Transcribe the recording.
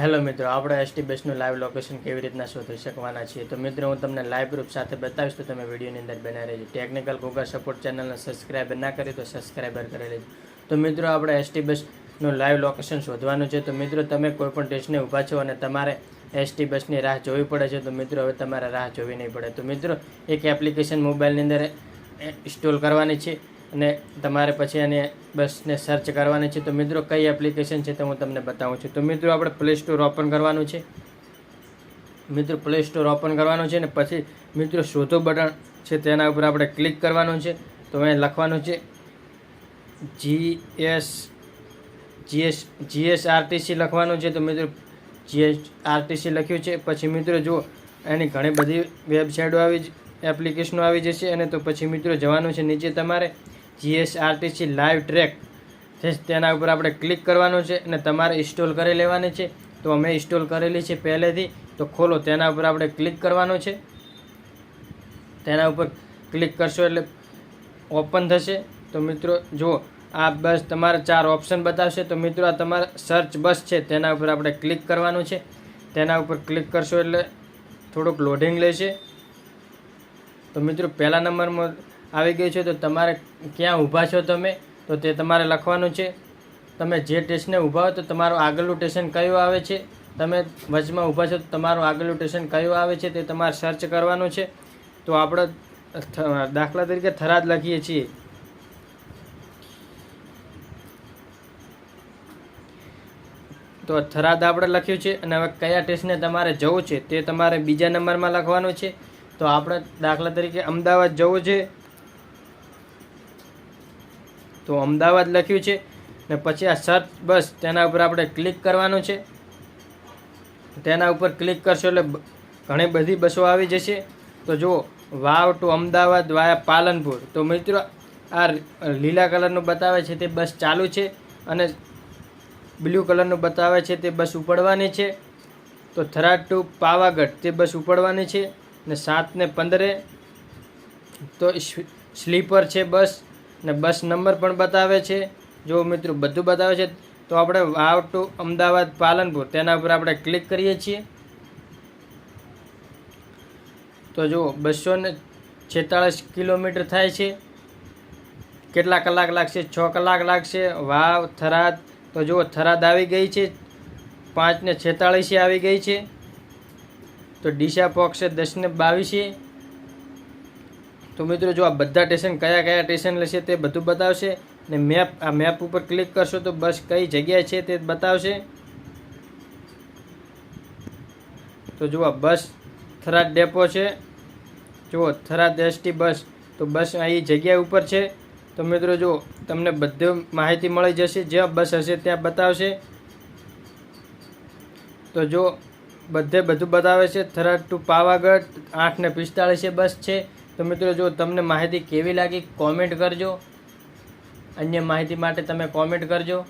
Hello મિત્રો, આપણે ST બસનું લાઈવ લોકેશન કેવી રીતના શોધી શકવાના છીએ? તો મિત્રો, હું તમને લાઈવ પ્રૂફ સાથે બતાવીશ તો તમે વિડીયોની અંદર બનાવી રહેજો. ટેકનિકલ ગૂગલ સપોર્ટ ચેનલને સબસ્ક્રાઈબર ના કરી તો સબસ્ક્રાઈબર કરી લેજો. તો મિત્રો, આપણે એસટી બસનું લાઈવ લોકેશન શોધવાનું છે. તો મિત્રો, તમે કોઈપણ સ્ટેશને ઊભા છો અને તમારે એસટી બસની રાહ જોવી પડે છે, તો મિત્રો, હવે તમારે રાહ જોવી નહીં પડે. તો મિત્રો, એક એપ્લિકેશન મોબાઈલની અંદર ઇન્સ્ટોલ કરવાની છે. અને તમારે પછી એને બસને સર્ચ કરવાની છે. તો મિત્રો, કઈ એપ્લિકેશન છે તો હું તમને બતાવું છું. તો મિત્રો, આપણે પ્લે સ્ટોર ઓપન કરવાનું છે. મિત્રો પ્લે સ્ટોર ઓપન કરવાનું છે ને પછી મિત્રો, શોધો બટન છે તેના ઉપર આપણે ક્લિક કરવાનું છે. તો અહીં લખવાનું છે જી એસ જીએસ જીએસઆરટીસી લખવાનું છે. તો મિત્રો જીએસઆરટીસી લખ્યું છે. પછી મિત્રો જો એની ઘણી બધી વેબસાઇટો આવી એપ્લિકેશનો આવી જશે અને તો પછી મિત્રો, જવાનું છે નીચે તમારે. જીએસઆરટીસી લાઈવ ટ્રેક છે તેના ઉપર આપણે ક્લિક કરવાનું છે અને તમારે ઇન્સ્ટોલ કરી લેવાની છે. તો અમે ઇન્સ્ટોલ કરેલી છે પહેલેથી. તો ખોલો, તેના ઉપર આપણે ક્લિક કરવાનું છે. તેના ઉપર ક્લિક કરશો એટલે ઓપન થશે. તો મિત્રો, જુઓ, આ બસ તમારે ચાર ઓપ્શન બતાવશે. તો મિત્રો, આ તમારે સર્ચ બસ છે, તેના ઉપર આપણે ક્લિક કરવાનું છે. તેના ઉપર ક્લિક કરશો એટલે થોડુંક લોડિંગ લેશે. તો મિત્રો, પહેલા નંબરમાં આવી ગયું છે, તો તમારે ક્યાં ઊભા છો તમે? તો તે તમારે લખવાનું છે. તમે જે સ્ટેશને ઊભા હો, તો તમારું આગળનું સ્ટેશન કયું આવે છે? તમે વચમાં ઊભા છો, તો તમારું આગળનું સ્ટેશન કયું આવે છે, તે તમારે સર્ચ કરવાનું છે. તો આપણે દાખલા તરીકે થરાદ લખીએ છીએ. તો થરાદ આપણે લખ્યું છે, અને હવે કયા ટેસ્ટને તમારે જવું છે, તે તમારે બીજા નંબરમાં લખવાનું છે. તો આપણે દાખલા તરીકે અમદાવાદ જવું છે તો અમદાવાદ લખ્યું છે ને પછી આ સર્ચ બસ તેના ઉપર આપણે ક્લિક કરવાનું છે. તેના ઉપર ક્લિક કરશો એટલે ઘણી બધી બસો આવી જશે. તો જુઓ, વાવ ટુ અમદાવાદ વાયા પાલનપુર. તો મિત્રો, આ લીલા કલરનું બતાવે છે તે બસ ચાલુ છે અને બ્લુ કલરનું બતાવે છે તે બસ ઉપડવાની છે. તો થરાદ ટુ પાવાગઢ તે બસ ઉપડવાની છે ને સાત ને પંદરે. તો સ્લીપર છે બસ. ને બસ નંબર પણ બતાવે છે. જો મિત્રો બધું બતાવે છે, તો આપણે વાવ ટુ અમદાવાદ પાલનપુર, તેના ઉપર આપણે ક્લિક કરીએ છીએ. તો જુઓ, બસો ને છેતાળીસ કિલોમીટર થાય છે. કેટલા કલાક લાગશે? છ કલાક લાગશે. વાવ, થરાદ. તો જુઓ, થરાદ આવી ગઈ છે. પાંચ ને છેતાળીસે આવી ગઈ છે. તો ડીસા પોક્ષે દસ ને બાવીસે. તો મિત્રો જો આ બધા સ્ટેશન કયા કયા સ્ટેશન લેશે તે બધું બતાવશે ને મેપ આ મેપ ઉપર ક્લિક કરશો તો બસ કઈ જગ્યાએ છે તે બતાવશે. તો જુઓ, બસ થરાદ ડેપો છે. જુઓ, થરાદ એસટી બસ, તો બસ અહીં જગ્યા ઉપર છે. તો મિત્રો જુઓ, તમને બધી માહિતી મળી જશે, જ્યાં બસ હશે ત્યાં બતાવશે. તો જો બધે બધું બતાવે છે. થરાદ ટુ પાવાગઢ, આઠ ને પિસ્તાળીસે બસ છે. તો મિત્રો, જો તમને માહિતી કેવી લાગી કોમેન્ટ કરજો. અન્ય માહિતી માટે તમે કોમેન્ટ કરજો.